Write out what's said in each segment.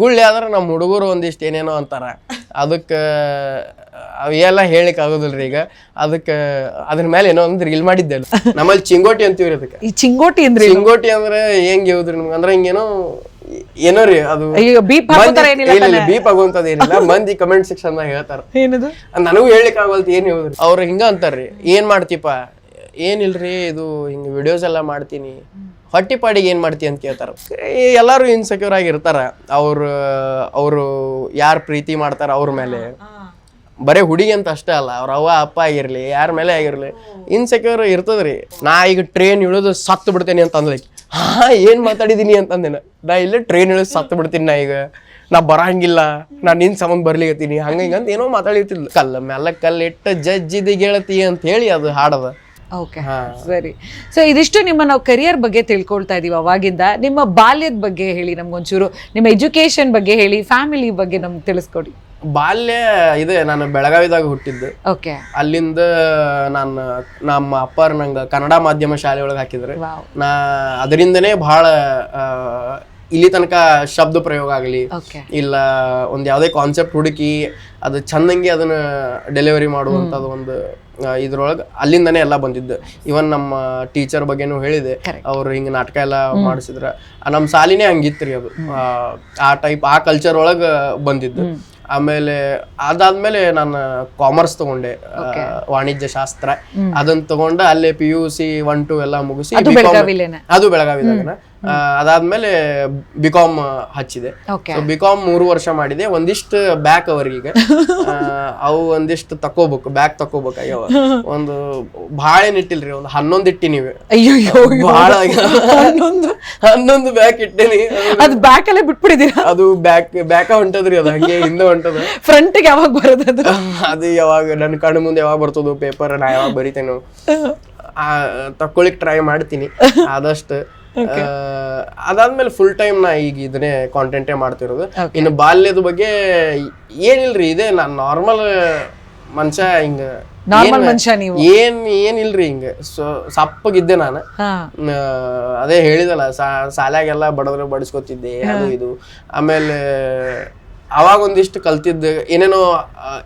ಗುಳ್ಳಿ ಆದ್ರೆ ನಮ್ಮ ಹುಡುಗರು ಒಂದಿಷ್ಟು ಏನೇನೋ ಅಂತಾರ. ಅದಕ್ಕೆ ಅವೆಲ್ಲ ಹೇಳಿಕ್ ಆಗೋದಿಲ್ರಿ ಈಗ. ಅದಕ್ಕೆ ಅದ್ರ ಮೇಲೆ ಏನೋ ಒಂದು ರೀಲ್ ಮಾಡಿದ್ದೆ ನಮ್ಮಲ್ಲಿ ಚಿಂಗೋಟಿ ಅಂತೀವ್ರಿ ಅದಕ್ಕೆ. ಈ ಚಿಂಗೋಟಿ ಅಂದ್ರೆ ಚಿಂಗೋಟಿ ಅಂದ್ರೆ ಹೆಂಗ್ ಹೇಳುದ್ರಿ ನಿಮ್ಗೆ? ಅಂದ್ರೆ ಹಿಂಗೇನೋ ಏನೋ ರೀ ಅದು ಬೀಪ್ ಬೀಪ್ ಆಗುವಂತದ್ದು ಏನಿಲ್ಲ ಮಂದಿ ಕಮೆಂಟ್ ಸೆಕ್ಷನ್ ದಾಗ ಹೇಳ್ತಾರ. ಏನದು? ನನಗೂ ಹೇಳಿಕ್ ಆಗಲ್ತ ಏನ್ ಹೇಳಿದ್ರಿ? ಅವ್ರ ಹಿಂಗ ಅಂತಾರ್ರಿ. ಏನ್ ಮಾಡ್ತೀಪ? ಏನಿಲ್ರಿ ಇದು ಹಿಂಗೆ ವಿಡಿಯೋಸ್ ಎಲ್ಲ ಮಾಡ್ತೀನಿ. ಹೊಟ್ಟಿ ಪಾಡಿಗೆ ಏನು ಮಾಡ್ತಿ ಅಂತ ಕೇಳ್ತಾರೆ. ಎಲ್ಲರೂ ಇನ್ಸೆಕ್ಯೂರ್ ಆಗಿರ್ತಾರ. ಅವರು ಅವರು ಯಾರು ಪ್ರೀತಿ ಮಾಡ್ತಾರೆ ಅವ್ರ ಮೇಲೆ. ಬರೇ ಹುಡುಗಿ ಅಂತ ಅಷ್ಟೇ ಅಲ್ಲ ಅವ್ರ ಅವ್ವ ಅಪ್ಪ ಆಗಿರಲಿ ಯಾರ ಮೇಲೆ ಆಗಿರಲಿ ಇನ್ಸೆಕ್ಯೂರ್ ಇರ್ತದ್ರಿ. ನಾ ಈಗ ಟ್ರೈನ್ ಇಳಿದು ಸತ್ತು ಬಿಡ್ತೇನೆ ಅಂತ ಅಂದ್ಲೈಕ್ ಹಾ ಏನು ಮಾತಾಡಿದೀನಿ ಅಂತ ಅಂದೇನ. ನಾ ಇಲ್ಲ ಟ್ರೈನ್ ಇಳಿದು ಸತ್ತು ಬಿಡ್ತೀನಿ ನಾ ಈಗ. ನಾ ಬರಂಗಿಲ್ಲ. ನಾ ನಿನ್ ಸಂಬಂಧ ಬರ್ಲಿಕತ್ತೀನಿ. ಹಂಗ ಹಿಂಗ ಅಂತ ಏನೋ ಮಾತಾಡಿರ್ತಿದ್ಲು. ಕಲ್ಲ ಮೆಲ್ಲ ಕಲ್ಲಿಟ್ಟ ಜಜ್ಜಿದ ಗೆಳತಿ ಅಂತ ಹೇಳಿ ಅದು ಹಾಡದ. ಓಕೆ ಸರಿ. ಸೊ ಇದಿಷ್ಟು ನಿಮ್ಮ ನಾವು ಕರಿಯರ್ ಬಗ್ಗೆ ತಿಳ್ಕೊಳ್ತಾ ಇದೀವಿ ಅವಾಗಿಂದ. ನಿಮ್ಮ ಬಾಲ್ಯದ ಬಗ್ಗೆ ಹೇಳಿ ನಮ್ಗೊಂಚೂರು. ನಿಮ್ಮ ಎಜುಕೇಶನ್ ಬಗ್ಗೆ ಹೇಳಿ ಫ್ಯಾಮಿಲಿ ಬಗ್ಗೆ ನಮ್ಗೆ ತಿಳಿಸ್ಕೊಡಿ. ಬಾಲ್ಯ ಇದೆ ನಾನು ಬೆಳಗಾವಿದಾಗ ಹುಟ್ಟಿದ್ದು. ಓಕೆ ಅಲ್ಲಿಂದ ನಾನು ನಮ್ಮ ಅಪ್ಪಾರ ನಂಗೆ ಕನ್ನಡ ಮಾಧ್ಯಮ ಶಾಲೆ ಒಳಗೆ ಹಾಕಿದ್ರೆ. ನಾ ಅದರಿಂದನೇ ಬಹಳ ಇಲ್ಲಿ ತನಕ ಶಬ್ದ ಪ್ರಯೋಗ ಆಗಲಿ ಇಲ್ಲ ಒಂದು ಯಾವುದೇ ಕಾನ್ಸೆಪ್ಟ್ ಹುಡುಕಿ ಅದು ಚಂದಂಗೆ ಅದನ್ನ ಡೆಲಿವರಿ ಮಾಡುವಂಥದ್ದು ಒಂದು ಇದ್ರೊಳಗೆ ಅಲ್ಲಿಂದನೇ ಎಲ್ಲ ಬಂದಿದ್ದು. ಇವನ್ ನಮ್ಮ ಟೀಚರ್ ಬಗ್ಗೆನೂ ಹೇಳಿದೆ. ಅವ್ರು ಹಿಂಗೆ ನಾಟಕ ಎಲ್ಲ ಮಾಡಿಸಿದ್ರ. ನಮ್ಮ ಸಾಲಿನೇ ಹಂಗಿತ್ರಿ ಅದು. ಆ, ಟೈಪ್ ಆ ಕಲ್ಚರ್ ಒಳಗೆ ಬಂದಿದ್ದು. ಆಮೇಲೆ ಅದಾದ್ಮೇಲೆ ನಾನು ಕಾಮರ್ಸ್ ತಗೊಂಡೆ ವಾಣಿಜ್ಯ ಶಾಸ್ತ್ರ. ಅದನ್ನ ತಗೊಂಡ ಅಲ್ಲೇ P U C one two ಎಲ್ಲ ಮುಗಿಸಿ ಅದು B.Com ಬೆಳಗಾವಿಲೇನೆ ಬಿ ಕಾಮ್ ಅದಾದ್ಮೇಲೆ ಬಿಕಾಮ್ ಹಚ್ಚಿದೆ ಓಕೆ ಕಾಮ್ ಬಿಕಾಮ್ ಮೂರು ವರ್ಷ ಮಾಡಿದೆ. ಒಂದಿಷ್ಟು ಬ್ಯಾಕ್ ಅವ್ರಿಗೆ. ಅವು ಒಂದಿಷ್ಟು ತಕೋಬೇಕು ಬ್ಯಾಕ್ ತಕೋಬೇಕು ಆಗ್ಯಾವ ಒಂದು ಭಾಳ ಇಟ್ಟಿಲ್ರಿ ಒಂದು ಹನ್ನೊಂದು ಇಟ್ಟಿನಿವೆ. ಭಾಳ ಹನ್ನೊಂದು? ಬ್ಯಾಕ್ ಇಟ್ಟಿನಿ. ಅದು ಬ್ಯಾಕ್ ಅಲ್ಲೇ ಬಿಟ್ಬಿಡಿದೀರ ಅದು ಬ್ಯಾಕ್ ಬ್ಯಾಕ ಹೊಂಟದ್ರಿ ಅದು ಹಂಗೆ ಹಿಂದೆ ಹೊಂಟದ. ಫ್ರಂಟ್ಗೆ ಯಾವಾಗ ಬರೋದು ಅದು? ಯಾವಾಗ ನನ್ನ ಕಣ್ಣು ಮುಂದೆ ಯಾವಾಗ ಬರ್ತದೋ ಪೇಪರ್ ನಾ ಯಾವಾಗ ಬರಿತೇನೋ. ಆ, ತಕ್ಕೊಳಿಕ್ ಟ್ರೈ ಮಾಡ್ತೀನಿ. ಆದಷ್ಟು ಅದಾದ್ಮೇಲೆ ಫುಲ್ ಟೈಮ್ ನಾ ಈಗ ಇದನ್ನೇ ಕಾಂಟೆಂಟೇ ಮಾಡ್ತಿರೋದು. ಇನ್ನು ಬಾಲ್ಯದ ಬಗ್ಗೆ ಏನಿಲ್ರಿ ಇದೇ ನಾನ್ ನಾರ್ಮಲ್ ಮನುಷ್ಯ ಹಿಂಗ. ನಾರ್ಮಲ್ ಮನುಷ್ಯ ನೀವು. ಏನ್ ಏನಿಲ್ರಿ ಹಿಂಗ. ಸೊ ಸಪ್ಪಗಿದ್ದೆ ನಾನು. ಅದೇ ಹೇಳಿದಲ್ಲ ಶಾಲ್ಯಾಗೆಲ್ಲ ಬಡದ್ರೆ ಬಡಿಸ್ಕೊತಿದ್ದೆ ಅದು ಇದು. ಆಮೇಲೆ ಅವಾಗ ಒಂದಿಷ್ಟು ಕಲ್ತಿದ್ದೆ. ಏನೇನೋ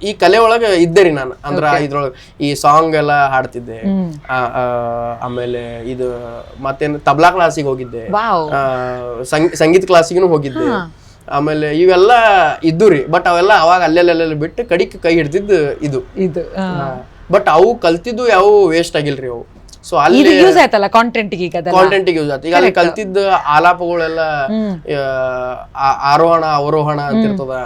ಈ ಕಲೆ ಒಳಗೆ ಇದ್ದೆ ರೀ ನಾನು. ಅಂದ್ರ ಇದ್ರೊಳಗೆ ಈ ಸಾಂಗ್ ಎಲ್ಲ ಹಾಡ್ತಿದ್ದೆ. ಆಮೇಲೆ ಇದು ಮತ್ತೇನು ತಬ್ಲಾ ಕ್ಲಾಸಿಗೆ ಹೋಗಿದ್ದೆ. ಸಂಗೀತ ಕ್ಲಾಸಿಗೂ ಹೋಗಿದ್ದೆ. ಆಮೇಲೆ ಇವೆಲ್ಲ ಇದ್ದು ರೀ. ಬಟ್ ಅವೆಲ್ಲ ಅವಾಗ ಅಲ್ಲೆಲ್ಲ ಬಿಟ್ಟು ಕಡಿಕ್ ಕೈ ಹಿಡ್ದಿದ್ದು ಇದು. ಇದು ಬಟ್ ಅವು ಕಲ್ತಿದ್ದು ಯಾವ ವೇಸ್ಟ್ ಆಗಿಲ್ರಿ ಅವು. ಸೊ ಅಲ್ಲಿ ಯೂಸ್ ಆಯ್ತಲ್ಲ ಕಾಂಟೆಂಟ್ ಈಗ ಕಾಂಟೆಂಟ್ ಯೂಸ್ ಆಯ್ತು. ಈಗ ಅಲ್ಲಿ ಕಲ್ತಿದ್ದ ಆಲಾಪಗಳೆಲ್ಲ ಆರೋಹಣ ಅವರೋಹಣ ಅಂತ ಇರ್ತದ.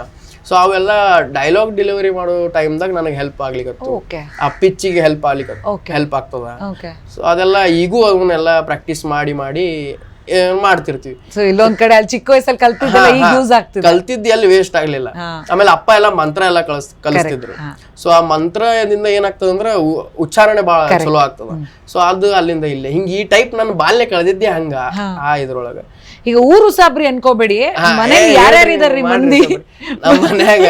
ಸೊ ಅವೆಲ್ಲ ಡೈಲಾಗ್ ಡೆಲಿವರಿ ಮಾಡೋ ಟೈಮ್ದಾಗ ನನಗೆ ಹೆಲ್ಪ್ ಆಗ್ಲಿಕ್ಕೆ ಆ ಪಿಚ್ಚಿಗೆ ಹೆಲ್ಪ್ ಆಗ್ಲಿಕ್ಕೆ ಹೆಲ್ಪ್ ಆಗ್ತದ. ಸೊ ಅದೆಲ್ಲ ಈಗೂ ಅವನ್ನೆಲ್ಲ ಪ್ರಾಕ್ಟೀಸ್ ಮಾಡಿ ಮಾಡಿ ಮಾಡ್ತಿರ್ತೀವಿ. ಸೊ ಇಲ್ಲೊಂದ್ ಕಡೆ ಅಲ್ಲಿ ಚಿಕ್ಕ ವಯಸ್ಸಲ್ಲಿ ಕಲ್ತಿದ್ದೆಲ್ಲ ಈಗ ಯೂಸ್ ಆಗ್ತಿದೆ. ಕಲ್ತಿದ್ದು ಎಲ್ಲಿ ವೇಸ್ಟ್ ಆಗ್ಲಿಲ್ಲ. ಆಮೇಲೆ ಅಪ್ಪ ಎಲ್ಲ ಮಂತ್ರ ಎಲ್ಲ ಕಲಿಸ್ ಕಲಿಸ್ತಿದ್ರು. ಸೊ ಆ ಮಂತ್ರದಿಂದ ಏನಾಗ್ತದ ಅಂದ್ರೆ ಉಚ್ಚಾರಣೆ ಬಹಳ ಚಲೋ ಆಗ್ತದ. ಸೊ ಅದು ಅಲ್ಲಿಂದ ಇಲ್ಲೇ. ಹಿಂಗ ಈ ಟೈಪ್ ನನ್ನ ಬಾಲ್ಯ ಕಳೆದಿದ್ದೆ ಹಂಗ ಆ ಇದ್ರೊಳಗ. ಈಗ ಊರು ಸಾಬ್ರಿ ಅನ್ಕೋಬೇಡಿ. ಮನೇಲಿ ಯಾರ್ಯಾರು ಇದಾರ್ರಿ ಮಂದಿ ನಮ್ಮ ನಮ್ ಮನ್ಯಾಗ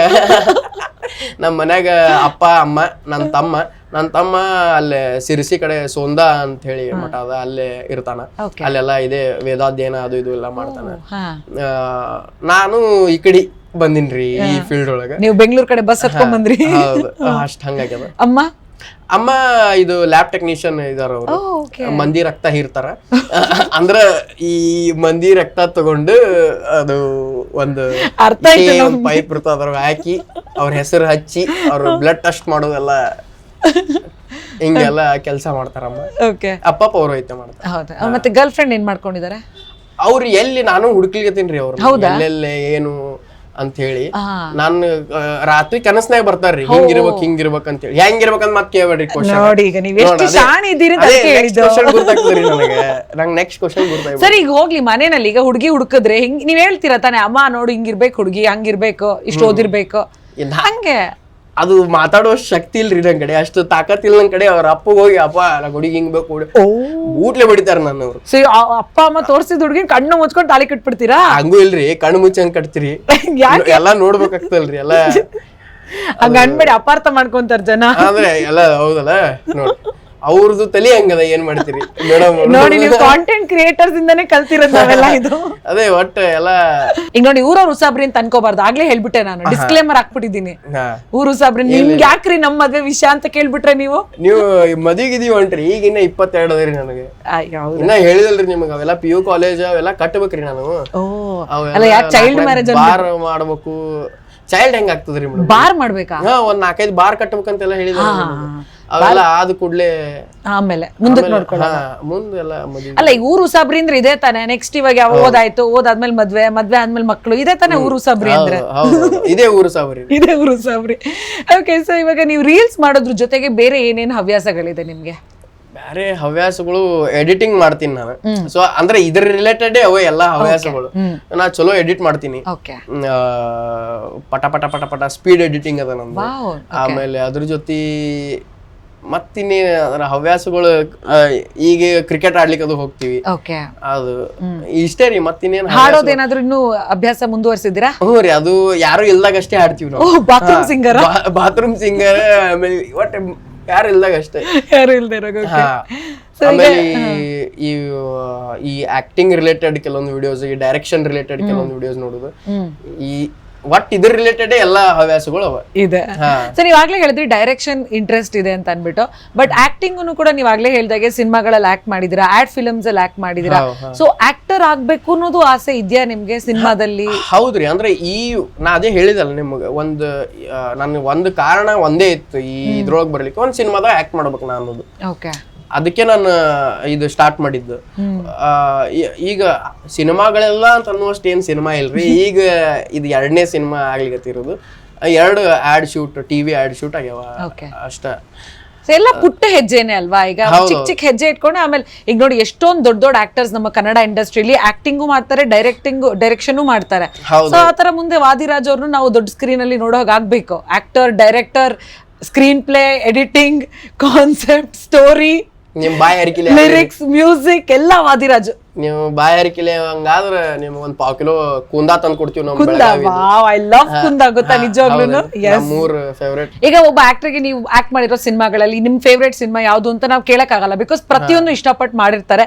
ನಮ್ಮ ಮನ್ಯಾಗ ಅಪ್ಪ ಅಮ್ಮ ನನ್ ತಮ್ಮ ನನ್ನ ತಮ್ಮ ಅಲ್ಲೇ ಸಿರಿಸಿ ಕಡೆ ಸೋಂದಾ ಅಂತ ಹೇಳಿ ಮಠ ಅದ ಅಲ್ಲೇ ಇರ್ತಾನ. ಅಲ್ಲೆಲ್ಲಾ ಇದೆ ವೇದಾಧ್ಯಯನ ಅದು ಇದು ಎಲ್ಲ ಮಾಡ್ತಾನ. ನಾನು ಈ ಕಡೆ ಬಂದಿನ್ರಿ ಈ ಫೀಲ್ಡ್ ಒಳಗ. ನೀವು ಬೆಂಗಳೂರು ಕಡೆ ಬಸ್ ಹತ್ಕೊಂಡ್ ಬಂದ್ರಿ. ಅಷ್ಟ ಅಷ್ಟ್ ಹಂಗಾಗ್ಯದ. ಅಮ್ಮ? ಅಮ್ಮ ಇದು ಲ್ಯಾಬ್ ಟೆಕ್ನಿಷಿಯನ್ ಇದಾರ ಅವರು. ಮಂದಿ ರಕ್ತ ಹೀರ್ತಾರ. ಅಂದ್ರ ಈ ಮಂದಿ ರಕ್ತ ತಗೊಂಡು ಅದು ಒಂದು ಪೈಪ್ ಇರ್ತದ ಅದ್ರ ಹಾಕಿ ಅವ್ರ ಹೆಸರು ಹಚ್ಚಿ ಅವ್ರ ಬ್ಲಡ್ ಟೆಸ್ಟ್ ಮಾಡೋದೆಲ್ಲ ಹಿಂಗೆಲ್ಲ ಕೆಲಸ ಮಾಡ್ತಾರಮ್ಮ. ಓಕೆ ಅಪ್ಪ ಪೌರೋಹಿತ್ಯ ಮಾಡ್ತಾರೆ. ಹೌದಾ? ಮತ್ತೆ ಗರ್ಲ್ ಫ್ರೆಂಡ್ ಏನ್ ಮಾಡ್ಕೊಂಡಿದ್ದಾರೆ ಅವ್ರು ಎಲ್ಲಿ ನಾನು ಹುಡುಕ್ಲಿಗತ್ತೀನ್ರಿ ಅವ್ರು. ಎಲ್ಲೆಲ್ಲೇ ಏನು ಅಂತ ಹೇಳಿ ನನ್ ರಾತ್ರಿ ಕನಸ್ನಾಗ ಬರ್ತಾರ್ರಿ. ಹಿಂಗಿರ್ಬೇಕು ಹಿಂಗಿರ್ಬೇಕು ಅಂತ ಹೇಳಿ ಹೆಂಗಿರ್ಬೇಕಂತ ಮತ್ತೆ ಕೇಳ್ಬೇಡ್ರಿ ನೋಡಿ ಈಗ ನೀವು ಎಷ್ಟು ಶಾಣೆ ಇದ್ದೀರಿ ಅಂತ ಮತ್ತೆ ಹೇಳಿದ್ದು ಗೊತ್ತಾಗ್ತದ್ರಿ ನನಗೆ. ನಂಗೆ ನೆಕ್ಸ್ಟ್ ಕ್ವಶನ್ ಸರಿ ಈಗ ಹೋಗ್ಲಿ ಮನೇನಲ್ಲಿ ಈಗ ಹುಡುಗಿ ಹುಡುಕಿದ್ರೆ ಹಿಂಗ್ ನೀವ್ ಹೇಳ್ತೀರಾ ತಾನೆ ಅಮ್ಮ ನೋಡಿ ಹಿಂಗಿರ್ಬೇಕು ಹುಡುಗಿ ಹಂಗಿರ್ಬೇಕು ಇಷ್ಟು ಓದಿರ್ಬೇಕು. ಹಂಗೆ. ಅದು ಮಾತಾಡೋ ಶಕ್ತಿ ಇಲ್ರಿ ನನ್ ಕಡೆ. ಅಷ್ಟು ತಾಕತ್ ಇಲ್ಲ ನನ್ ಕಡೆ ಅವ್ರ ಅಪ್ಪ ಹೋಗಿ ಅಪ್ಪ ನಾ ಹುಡುಗಿ ಹಿಂಗ್ ಬೇಕು ಬೂಟ್ಲೆ ಬಡಿತಾರ ನನ್ನ ಅವ್ರು. ಸೊ ಅಪ್ಪ ಅಮ್ಮ ತೋರಿಸಿದ ಹುಡುಗಿ ಕಣ್ಣು ಮುಚ್ಕೊಂಡು ತಾಳಿ ಕಟ್ಬಿಡ್ತೀರಾ? ಹಂಗೂ ಇಲ್ರಿ ಕಣ್ಣು ಮುಚ್ಚಂಗ್ ಕಟ್ತೀರಿ. ಯಾಕೆ? ಎಲ್ಲಾ ನೋಡ್ಬೇಕಾಗ್ತಲ್ರಿ ಎಲ್ಲ ಹಂಗ ಅನ್ಬೇಡಿ ಅಪಾರ್ಥ ಮಾಡ್ಕೊಂತಾರ ಜನ. ಅಂದ್ರೆ ಎಲ್ಲ ಹೌದಲ್ಲ? ನೋಡಿ. ಅವ್ರದ್ದು ತಲೆ ಹಂಗದ ಏನ್ ಮಾಡ್ತೀರಿ? ಮೇಡಮ್ ನೋಡಿ ನೀವು ಕಾಂಟೆಂಟ್ ಕ್ರಿಯೇಟರ್ಸ್ ಇಂದಾನೇ ಕಲ್ತಿರೋದು ನಾವೆಲ್ಲ ಇದು. ಅದೇ ಒಟ್ಟು ಎಲ್ಲ ಈಗ ನೋಡಿ ಊರವ್ರ ಉಸಾಬ್ರಿ ಅಂತ ಅನ್ಕೋಬಾರ್ದು. ಆಗ್ಲೇ ಹೇಳ್ಬಿಟ್ಟೆ ನಾನು. ಡಿಸ್ಕ್ಲೇಮರ್ ಹಾಕ್ಬಿಟ್ಟಿದ್ದೀನಿ. ಊರ್ ಉಸಾಬ್ರಿ ನಿಮ್ಗೆ ಯಾಕ್ರಿ ನಮ್ಮ ಮದ್ವೆ ವಿಷಯ ಅಂತ ಕೇಳ್ಬಿಟ್ರೆ ನೀವು? ನೀವು ಮದುವೆಗಿದೀವಿ ಹೊಂಟ್ರಿ ಈಗ ಇನ್ನ ಇಪ್ಪತ್ತೆರಡು ಅದ್ರಿ ನನಗೆ. ಇನ್ನ ಹೇಳಿದಲ್ರಿ ನಿಮಗೆ ಅವೆಲ್ಲ ಪಿ ಯು ಕಾಲೇಜ್ ಅವೆಲ್ಲ ಕಟ್ಟಬೇಕ್ರಿ ನಾನು. ಅಲ್ಲ ಯಾಕೆ ಚೈಲ್ಡ್ ಮ್ಯಾರೇಜ್ ಬಾರ್ ಮಾಡ್ಬೇಕು. ಚೈಲ್ಡ್ ಹೆಂಗ್ ಆಗ್ತದ್ರಿ ಮೇಡಮ್? ಬಾರ್ ಮಾಡ್ಬೇಕಾ? ಒಂದ್ ನಾಲ್ಕೈದು ಬಾರ್ ಕಟ್ಬೇಕಂತೆಲ್ಲ ಹೇಳಿದ್ರು ಅವೆಲ್ಲ ಆದ ಕೂಡಲೇ ಆಮೇಲೆ ಮುಂದಕ್ಕೆ ನೋಡ್ಕೊಳ್ಳೋಣ. ಮುಂದೆಲ್ಲ ಅಲ್ಲ ಈಗ ಊರು ಉಸಾಬ್ರಿ ಅಂದ್ರೆ ಇದೇ ತಾನೆ. ನೆಕ್ಸ್ಟ್ ಇವಾಗ ಯಾವ ಓದಾಯ್ತು? ಓದಾದ್ಮೇಲೆ ಮದ್ವೆ ಮದ್ವೆ ಆದ್ಮೇಲೆ ಮಕ್ಳು. ಇದೇ ತಾನೆ ಊರು ಸಾಬ್ರಿ ಅಂದ್ರೆ. ಇದೇ ಊರು ಸಾಬ್ರಿ. ಇದೇ ಊರು ಸಾಬ್ರಿ. ಓಕೆ ಸೊ ಇವಾಗ ನೀವು ರೀಲ್ಸ್ ಮಾಡೋದ್ರ ಜೊತೆಗೆ ಬೇರೆ ಏನೇನು ಹವ್ಯಾಸಗಳಿದೆ ನಿಮ್ಗೆ? ಬೇರೆ ಹವ್ಯಾಸಗಳು ಎಡಿಟಿಂಗ್ ಮಾಡ್ತೀನಿ ನಾನು. ಸೊ ಅಂದ್ರೆ ಇದ್ರ ರಿಲೇಟೆಡ್ ಅವ ಎಲ್ಲಾ ಹವ್ಯಾಸಗಳು. ನಾ ಚಲೋ ಎಡಿಟ್ ಮಾಡ್ತೀನಿ. ಪಟ ಪಟ ಪಟ ಪಟ ಸ್ಪೀಡ್ ಎಡಿಟಿಂಗ್ ಅದ ನಂದು. ಆಮೇಲೆ ಅದ್ರ ಜೊತೆ ಮತ್ತಿನ್ನೇ ಅದರ ಹವ್ಯಾಸಗಳು ಈಗ ಕ್ರಿಕೆಟ್ ಆಡ್ಲಿಕ್ಕೆ ಅದು ಹೋಗ್ತೀವಿ. ಓಕೆ ಅದು ಇಷ್ಟೇ ರೀ ಮತ್ತಿನ್ನೇನು ಹಾಡೋದೇನಾದ್ರೂ ಇನ್ನು ಅಭ್ಯಾಸ ಮುಂದುವರಿಸಿದ್ದೀರಾ? ಹ್ಞೂ ರೀ ಅದು ಯಾರು ಇಲ್ದಾಗ ಅಷ್ಟೇ ಹಾಡ್ತೀವಿ ನಾವು. ಬಾತ್ರೂಮ್ ಸಿಂಗರ್ ಬಾತ್ರೂಮ್ ಸಿಂಗರ್ ಆಮೇಲೆ ಒಟ್ಟು ಯಾರು ಇಲ್ದಾಗ ಅಷ್ಟೇ. ಯಾರು ಇಲ್ದೇ ಇರೋ. ಆಮೇಲೆ ಈ ಈ ಆಕ್ಟಿಂಗ್ ರಿಲೇಟೆಡ್ ಕೆಲವೊಂದು ವಿಡಿಯೋಸ್ ಈ ಡೈರೆಕ್ಷನ್ ರಿಲೇಟೆಡ್ ಕೆಲವೊಂದು ವಿಡಿಯೋಸ್ ನೋಡೋದು. ಈ ಒಟ್ ಇದ್ರ ರಿಲೇಟೆಡ್ ಎಲ್ಲ ಹವ್ಯಾಸಗಳು ಅವ. ಇದೆ. ಸರ್ ನೀವಾಗ್ಲೇ ಹೇಳಿದ್ರಿ ಡೈರೆಕ್ಷನ್ ಇಂಟ್ರೆಸ್ಟ್ ಇದೆ ಅಂತ ಅನ್ಬಿಟ್ಟು ಬಟ್ ಆಕ್ಟಿಂಗ್ ಕೂಡ ನೀವಾಗ್ಲೇ ಹೇಳ್ದಾಗೆ ಸಿನಿಮಾಗಳಲ್ಲಿ ಆಕ್ಟ್ ಮಾಡಿದಿರಾ ಆಡ್ ಫಿಲ್ಮ್ಸ್ ಅಲ್ಲಿ ಆಕ್ಟ್ ಮಾಡಿದಿರಾ. ಸೊ ಆಕ್ಟರ್ ಆಗ್ಬೇಕು ಅನ್ನೋದು ಆಸೆ ಇದೆಯಾ ನಿಮ್ಗೆ ಸಿನಿಮಾದಲ್ಲಿ? ಹೌದ್ರಿ. ಅಂದ್ರೆ ಈ ನಾ ಅದೇ ಹೇಳಿದಲ್ಲ ನಿಮ್ಗೆ ಒಂದು ನನ್ ಒಂದು ಕಾರಣ ಒಂದೇ ಇತ್ತು ಈ ಇದ್ರೊಳಗೆ ಬರ್ಲಿಕ್ಕೆ ಒಂದ್ ಸಿನಿಮಾದಾಗ ಆಕ್ಟ್ ಮಾಡ್ಬೇಕು ನಾನು ಅನ್ನೋದು. ಓಕೆ ಅದಕ್ಕೆ ನಾನು ಇದು ಸ್ಟಾರ್ಟ್ ಮಾಡಿದ್ದು. ಆ, ಈ- ಈಗ ಸಿನಿಮಾಗಳೆಲ್ಲ ಅಂತ ಅನ್ನುವಷ್ಟು ಏನು ಸಿನಿಮಾ ಇಲ್ರಿ. ಈಗ ಇದು ಎರಡನೇ ಸಿನಿಮಾ ಆಗ್ಲಿಕತ್ತಿರೋದು ಎರಡು ad shoot TV ad shoot ಆಗ್ಯಾವ. ಓಕೆ ಅಷ್ಟ. ಸೊ ಎಲ್ಲ ಪುಟ್ಟ ಹೆಜ್ಜೆನೆ ಅಲ್ವಾ? ಈಗ ಚಿಕ್ಕ ಚಿಕ್ಕ ಹೆಜ್ಜೆ ಇಟ್ಕೊಂಡು ಆಮೇಲೆ ಈಗ ನೋಡಿ ಎಷ್ಟೊಂದ್ ದೊಡ್ಡ ದೊಡ್ಡ ಆಕ್ಟರ್ಸ್ ನಮ್ಮ ಕನ್ನಡ ಇಂಡಸ್ಟ್ರಿಲಿ ಆಕ್ಟಿಂಗು ಮಾಡ್ತಾರೆ ಡೈರೆಕ್ಟಿಂಗ್ ಡೈರೆಕ್ಷನ್ ಮಾಡ್ತಾರೆ. ಹೌದು. ಸೊ ಆತರ ಮುಂದೆ ವಾದಿರಾಜ್ ಅವ್ರನ್ನು ನಾವು ದೊಡ್ಡ ಸ್ಕ್ರೀನ್ ಅಲ್ಲಿ ನೋಡೋ ಆಗ್ಬೇಕು. Actor director screen play editing concept story ನಿಮ್ ಬಾಯಿ ಹರಿಕಿಲೆ ಲಿರಿಕ್ಸ್ ಮ್ಯೂಸಿಕ್ ಎಲ್ಲ ವಾದಿರಾಜು. ನೀವು ಬಾಯಿ ಹರಿಕಿಲೆ ಹಂಗಾದ್ರ ನಿಮ್ಗೆ ಒಂದ್ ಪಾವ್ ಕಿಲೋ ಕುಂದಾ ತಂದ್ ಕೊಡ್ತೀವಿ ನಾವು ಕುಂದ? ವಾವ್ ಐ ಲವ್ ಕುಂದ ಗೊತ್ತಾ? ನಿಜವಾಗ್ಲೂ ಮೂರ್ ಫೇವರೇಟ್ ಈಗ ಒಬ್ಬ ಆಕ್ಟರ್ಗೆ ನೀವು ಆಕ್ಟ್ ಮಾಡಿರೋ ಸಿನಿಮಾಗಳಲ್ಲಿ ನಿಮ್ ಫೇವ್ರೇಟ್ ಸಿನಿಮಾ ಯಾವ್ದು ಅಂತ ನಾವು ಕೇಳಕ್ ಆಗಲ್ಲ ಬಿಕಾಸ್ ಪ್ರತಿಯೊಂದು ಇಷ್ಟಪಟ್ಟು ಮಾಡಿರ್ತಾರೆ.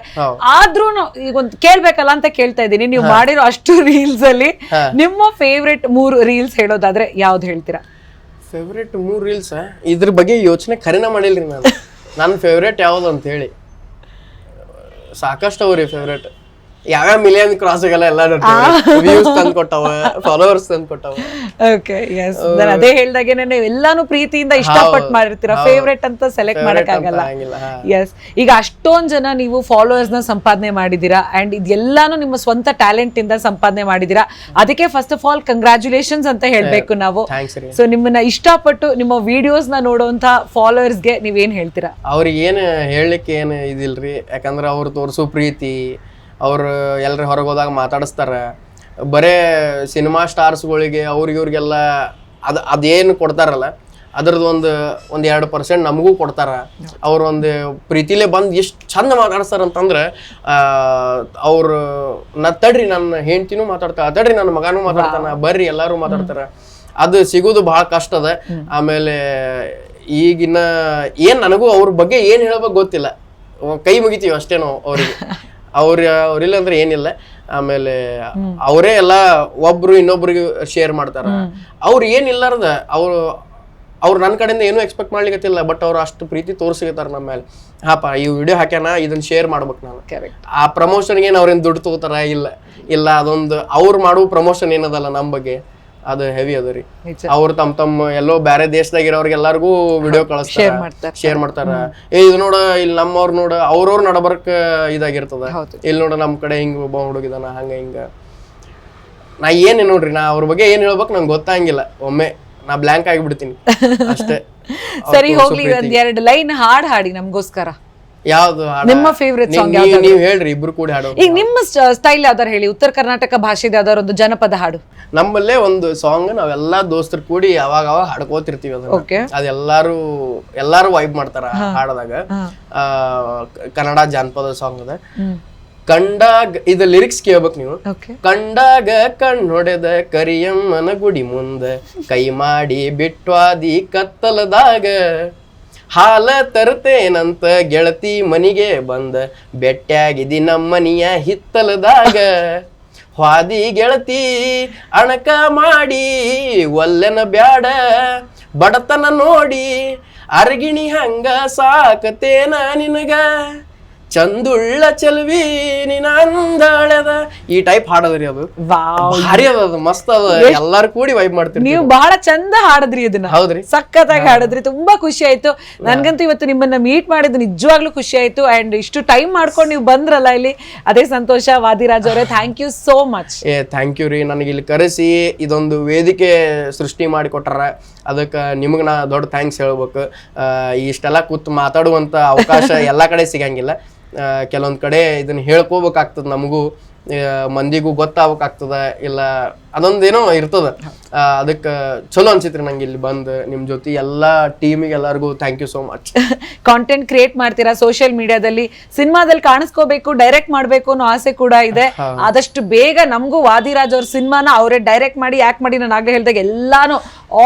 ಆದ್ರೂ ಈಗ ಒಂದು ಕೇಳ್ಬೇಕಲ್ಲ ಅಂತ ಕೇಳ್ತಾ ಇದೀನಿ ನೀವು ಮಾಡಿರೋ ಅಷ್ಟು ರೀಲ್ಸ್ ಅಲ್ಲಿ ನಿಮ್ಮ ಫೇವ್ರೇಟ್ ಮೂರು ರೀಲ್ಸ್ ಹೇಳೋದಾದ್ರೆ ಯಾವ್ದು ಹೇಳ್ತೀರಾ? ಫೇವ್ರೇಟ್ ಮೂರ್ ರೀಲ್ಸ್ ಇದ್ರ ಬಗ್ಗೆ ಯೋಚನೆ ಖರೀನ ಮಾಡಿಲ್ರಿ ನಾನು. ನನ್ನ ಫೇವ್ರೇಟ್ ಯಾವ್ದು ಅಂತ ಹೇಳಿ ಸಾಕಷ್ಟು ಅವ್ರಿ ಫೇವ್ರೇಟ್ ಯಾವ್ಯಾವ ಮಿಲಿಯನ್ ಕ್ರಾಸ್ ಆಗಲ್ಲ ಎಲ್ಲ ವ್ಯೂಸ್ ತಂದು ಕೊಟ್ಟವ ಫಾಲೋವರ್ಸ್ ತಂದು ಕೊಟ್ಟವ ಓಕೆ ಎಸ್ ನಾನು ಅದೇ ಹೇಳ್ದಾಗೇನೆ ನೀವು ಎಲ್ಲಾನು ಪ್ರೀತಿಯಿಂದ ಇಷ್ಟಪಟ್ಟು ಮಾಡಿರ್ತೀರಾ? ಫೇವ್ರೇಟ್ ಅಂತ ಸೆಲೆಕ್ಟ್ ಮಾಡಕ್ ಆಗಲ್ಲ. ಎಸ್ ಈಗ ಅಷ್ಟೊಂದ್ ಜನ ನೀವು ಫಾಲೋವರ್ಸ್ನ ಸಂಪಾದನೆ ಮಾಡಿದೀರಾ ಅಂಡ್ ಇದೆಲ್ಲಾನು ನಿಮ್ಮ ಸ್ವಂತ ಟ್ಯಾಲೆಂಟ್ ಇಂದ ಸಂಪಾದನೆ ಮಾಡಿದೀರಾ ಅದಕ್ಕೆ ಫಸ್ಟ್ ಆಫ್ ಆಲ್ ಕಂಗ್ರಾಚುಲೇಷನ್ಸ್ ಅಂತ ಹೇಳ್ಬೇಕು ನಾವು. ಸೊ ನಿಮ್ಮನ್ನ ಇಷ್ಟಪಟ್ಟು ನಿಮ್ಮ ವಿಡಿಯೋಸ್ನ ನೋಡುವಂತ ಫಾಲೋವರ್ಸ್ಗೆ ನೀವೇನ್ ಹೇಳ್ತೀರಾ? ಅವ್ರಿಗೆ ಏನು ಹೇಳಲಿಕ್ಕೆ ಏನು ಇದಿಲ್ರಿ? ಯಾಕಂದ್ರೆ ಅವ್ರು ತೋರಿಸೋ ಪ್ರೀತಿ ಅವ್ರು ಎಲ್ಲರ ಹೊರಗೆ ಹೋದಾಗ ಮಾತಾಡಿಸ್ತಾರ. ಬರೇ ಸಿನಿಮಾ ಸ್ಟಾರ್ಸ್ಗಳಿಗೆ ಅವ್ರಿಗೆ ಇವ್ರಿಗೆಲ್ಲ ಅದು ಅದೇನು ಕೊಡ್ತಾರಲ್ಲ ಅದ್ರದ್ದು ಒಂದು ಒಂದು ಎರಡು ಪರ್ಸೆಂಟ್ ನಮಗೂ ಕೊಡ್ತಾರ. ಅವ್ರು ಒಂದು ಪ್ರೀತಿಲೇ ಬಂದು ಎಷ್ಟು ಚಂದ ಮಾತಾಡಿಸ್ತಾರೆ ಅಂತಂದ್ರೆ ಅವರು ನಾ ತಡ್ರಿ ನನ್ನ ಹೆಂಡ್ತಿನೂ ಮಾತಾಡ್ತಾರೆ ತಡ್ರಿ ನನ್ನ ಮಗನೂ ಮಾತಾಡ್ತಾನೆ ಬರ್ರಿ ಎಲ್ಲರೂ ಮಾತಾಡ್ತಾರೆ. ಅದು ಸಿಗೋದು ಭಾಳ ಕಷ್ಟ ಅದ. ಆಮೇಲೆ ಈಗಿನ ಏನು ನನಗೂ ಅವ್ರ ಬಗ್ಗೆ ಏನು ಹೇಳಬೇಕು ಗೊತ್ತಿಲ್ಲ. ಕೈ ಮುಗಿತೀವಿ ಅಷ್ಟೇ ನಾವು ಅವ್ರಿಗೆ. ಅವ್ರ ಅವ್ರಿಲ್ಲ ಅಂದ್ರೆ ಏನಿಲ್ಲ. ಆಮೇಲೆ ಅವರೇ ಎಲ್ಲ ಒಬ್ರು ಇನ್ನೊಬ್ರಿಗೆ ಶೇರ್ ಮಾಡ್ತಾರ. ಅವ್ರು ಏನಿಲ್ಲಾರ್ದ ಅವ್ರು ಅವ್ರು ನನ್ನ ಕಡೆಯಿಂದ ಏನೂ ಎಕ್ಸ್ಪೆಕ್ಟ್ ಮಾಡ್ಲಿಕ್ಕತ್ತಿಲ್ಲ ಬಟ್ ಅವ್ರು ಅಷ್ಟು ಪ್ರೀತಿ ತೋರಿಸಿಗತ್ತಾರ ನಮ್ಮ ಮೇಲೆ ಹಾಪ ಈ ವಿಡಿಯೋ ಹಾಕ್ಯಾನ ಇದನ್ನ ಶೇರ್ ಮಾಡ್ಬೇಕು ನಾನು. ಕರೆಕ್ಟ್ ಆ ಪ್ರಮೋಷನ್ಗೆ ಏನು ಅವ್ರೇನು ದುಡ್ಡು ತಗೋತಾರ ಇಲ್ಲ. ಇಲ್ಲ ಅದೊಂದು ಅವ್ರು ಮಾಡೋ ಪ್ರಮೋಷನ್ ಏನದಲ್ಲ ನಮ್ಮ ಬಗ್ಗೆ. ಅದು ಹೆವಿ ಅದ ರೀ. ಅವ್ರು ತಮ್ಮ ತಮ್ಮ ಎಲ್ಲೋ ಬೇರೆ ದೇಶದಾಗ ಇರೋರ್ಗೆ ಎಲ್ಲಾರ್ಗೂ ವಿಡಿಯೋ ಕಳಿಸ್ತಾರ. ಶೇರ್ ಮಾಡ್ತಾರ ಏ ಇದು ನೋಡ ಇಲ್ಲಿ ನಮ್ಮವ್ರು ನೋಡ ಅವ್ರವ್ರ ನಡಬರ್ಕ ಇದಾಗಿರ್ತದ. ಇಲ್ಲಿ ನೋಡ ನಮ್ ಕಡೆ ಹಿಂಗ ಒಬ್ಬ ಹುಡುಗಿದಾನ ಹಂಗ ಹಿಂಗ ನಾ ಏನ್ ನೋಡ್ರಿ ನಾ ಅವ್ರ ಬಗ್ಗೆ ಏನ್ ಹೇಳ್ಬೇಕು ನಂಗೆ ಗೊತ್ತಾಗಿಲ್ಲ ಒಮ್ಮೆ ನಾ ಬ್ಲ್ಯಾಂಕ್ ಆಗಿಬಿಡ್ತೀನಿ ಅಷ್ಟೇ ಸರಿ ಹೋಗ್ಲಿ. ಒಂದ್ ಎರಡು ಲೈನ್ ಹಾಡ್ ಹಾಡಿ ನಮ್ಗೋಸ್ಕರ ಯಾವ್ದು ಹಾಡ? ನಿಮ್ಮ favorite ಸಾಂಗ್ song ನೀವ್- ಯಾವ್ದಾದ್ರು? ನೀವ್ ಹೇಳ್ರಿ ಇಬ್ರು ಕೂಡಿ ಹಾಡೋ ಈಗ ನಿಮ್ಮ ಸ್ಟೈಲ್ ಯಾವ್ದಾರು ಹೇಳಿ ಉತ್ತರ ಕರ್ನಾಟಕ ಭಾಷೆದ ಯಾವ್ದಾರು ಒಂದು ಜನಪದ ಹಾಡು. ನಮ್ಮಲ್ಲೇ ಒಂದು ಸಾಂಗ್ ನಾವೆಲ್ಲಾ ದೋಸ್ತರು ಕೂಡಿ ಅವಾಗ ಅವಾಗ ಹಾಡ್ಕೋತಿರ್ತೀವಿ ಅದನ್ನ. ಓಕೆ ಅದೆಲ್ಲಾರು ಎಲ್ಲಾರು ವೈಬ್ ಮಾಡ್ತಾರ ಹಾಡದಾಗ. ಆ, ಕ- ಕನ್ನಡ ಜಾನಪದ ಸಾಂಗ್ ಅದ. ಕಂಡಾಗ ಇದ ಲಿರಿಕ್ಸ್ ಕೇಳ್ಬೇಕು ನೀವು. ಓಕೆ ಕಂಡಾಗ ಕಣ್ಣೊಡೆದ ಕರಿಯಮ್ಮನ ಗುಡಿ ಮುಂದ ಕೈ ಮಾಡಿ ಬಿಟ್ವಾದಿ ಕತ್ತಲದಾಗ. ಹಾಲ ತರ್ತೇನಂತ ಗೆಳತಿ ಮನಿಗೆ ಬಂದ. ಬೆಟ್ಟಾಗಿದಿ ನಮ್ಮನಿಯ ಹಿತ್ತಲದಾಗ. ಹಾದಿ ಗೆಳತಿ ಅಣಕ ಮಾಡಿ, ಒಲ್ಲೆನ ಬ್ಯಾಡ, ಬಡತನ ನೋಡಿ, ಅರಗಿಣಿ ಹಂಗ ಸಾಕತೇನ ನಿನಗ. ಚಂದುಳ್ಳ ಚಲ್ವಿ ನಿನ್ನ ಅಂದಾಳದ. ಈ ಟೈಪ್ ಹಾಡದ್ರಿ ಅದು. ವಾವ್. ಭಾರಿ ಅದ ಅದು ಮಸ್ತ್ ಅದ. ಎಲ್ಲಾರು ಕೂಡಿ ವೈಬ್ ಮಾಡ್ತೀವಿ ನೀವು ಬಹಳ ಚಂದ ಹಾಡದ್ರಿ ಇದನ್ನ. ಹೌದ್ರಿ. ಸಖತ್ತಾಗಿ ಹಾಡದ್ರಿ ತುಂಬಾ ಖುಷಿ ಆಯ್ತು. ನನ್ಗಂತೂ ಇವತ್ತು ನಿಮ್ಮನ್ನ ಮೀಟ್ ಮಾಡಿದ್ದು ನಿಜವಾಗ್ಲೂ ಖುಷಿ ಆಯ್ತು. ಅಂಡ್ ಇಷ್ಟು ಟೈಮ್ ಮಾಡ್ಕೊಂಡು ನೀವು ಬಂದ್ರಲ್ಲ ಇಲ್ಲಿ ಅದೇ ಸಂತೋಷ. ವಾದಿರಾಜ್ ಅವರೇ ಥ್ಯಾಂಕ್ ಯು ಸೋ ಮಚ್ ಏ ಥ್ಯಾಂಕ್ ಯು ರೀ. ನನಗೆ ಇಲ್ಲಿ ಕರೆಸಿ ಇದೊಂದು ವೇದಿಕೆ ಸೃಷ್ಟಿ ಮಾಡಿಕೊಟ್ಟಾರ. ಅದಕ್ಕೆ ನಿಮಗೆ ನಾ ದೊಡ್ಡ ಥ್ಯಾಂಕ್ಸ್ ಹೇಳ್ಬೇಕು. ಇಷ್ಟೆಲ್ಲ ಕೂತ್ ಮಾತಾಡುವಂಥ ಅವಕಾಶ ಎಲ್ಲ ಕಡೆ ಸಿಗಂಗಿಲ್ಲ. ಕೆಲವೊಂದು ಕಡೆ ಇದನ್ನು ಹೇಳ್ಕೋಬೇಕಾಗ್ತದೆ ನಮಗೂ. ಮಂದಿಗೂ ಗೊತ್ತಾಗ್ಬೇಕಾಗ್ತದ ಇಲ್ಲ ಅದೊಂದೇನೋ ಇರ್ತದ. ಅದಕ್ಕೆ ಚಲೋ ಅನ್ಸಿತ್ರಿ ನಂಗೆ ಇಲ್ಲಿ ಬಂದು ನಿಮ್ಮ ಜೊತೆ ಎಲ್ಲಾ ಟೀಮಿಗೆ ಎಲ್ಲರಿಗೂ thank you so much content create ಮಾಡ್ತೀರಾ? ಸೋಷಿಯಲ್ ಮೀಡಿಯಾದಲ್ಲಿ ಸಿನಿಮಾದಲ್ಲಿ ಕಾಣಿಸ್ಕೋಬೇಕು ಡೈರೆಕ್ಟ್ ಮಾಡ್ಬೇಕು ಅನ್ನೋ ಆಸೆ ಕೂಡ ಇದೆ. ಆದಷ್ಟು ಬೇಗ ನಮಗೂ ವಾದಿರಾಜ್ ಅವ್ರ ಸಿನಿಮಾನ ಅವರೇ ಡೈರೆಕ್ಟ್ ಮಾಡಿ ಯಾಕೆ ಮಾಡಿ ನಾನು ಆಗ್ಲೇ ಹೇಳಿದಾಗ ಎಲ್ಲಾನು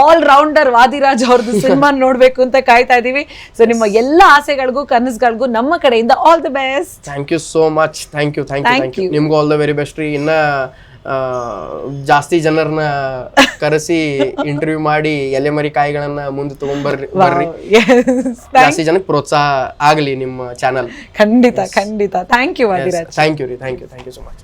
ಆಲ್ ರೌಂಡರ್ ವಾದಿರಾಜ್ ಅವ್ರದ್ದು ಸಿನಿಮಾ ನೋಡ್ಬೇಕು ಅಂತ ಕಾಯ್ತಾ ಇದೀವಿ. ಸೊ ನಿಮ್ಮ ಎಲ್ಲ ಆಸೆಗಳಿಗೂ ಕನಸುಗಳಿಗೂ ನಮ್ಮ ಕಡೆಯಿಂದ all the best thank you so much thank you thank you ನಿಮ್ಗೂ ಆಲ್ ದ ವೆರಿ ಬೆಸ್ಟ್ ರೀ. ಇನ್ನ ಜಾಸ್ತಿ ಜನರನ್ನ ಕರೆಸಿ ಇಂಟರ್ವ್ಯೂ ಮಾಡಿ ಎಲೆ ಮರಿ ಕಾಯಿಗಳನ್ನ ಮುಂದೆ ತಗೊಂಡ್ಬರ್ರಿ ಬರ್ರಿ. ಜಾಸ್ತಿ ಜನಕ್ಕೆ ಪ್ರೋತ್ಸಾಹ ಆಗಲಿ ನಿಮ್ಮ ಚಾನಲ್ ಖಂಡಿತ ಖಂಡಿತ. ಥ್ಯಾಂಕ್ ಯು ಥ್ಯಾಂಕ್ ಯು ರೀ. Thank you thank you so much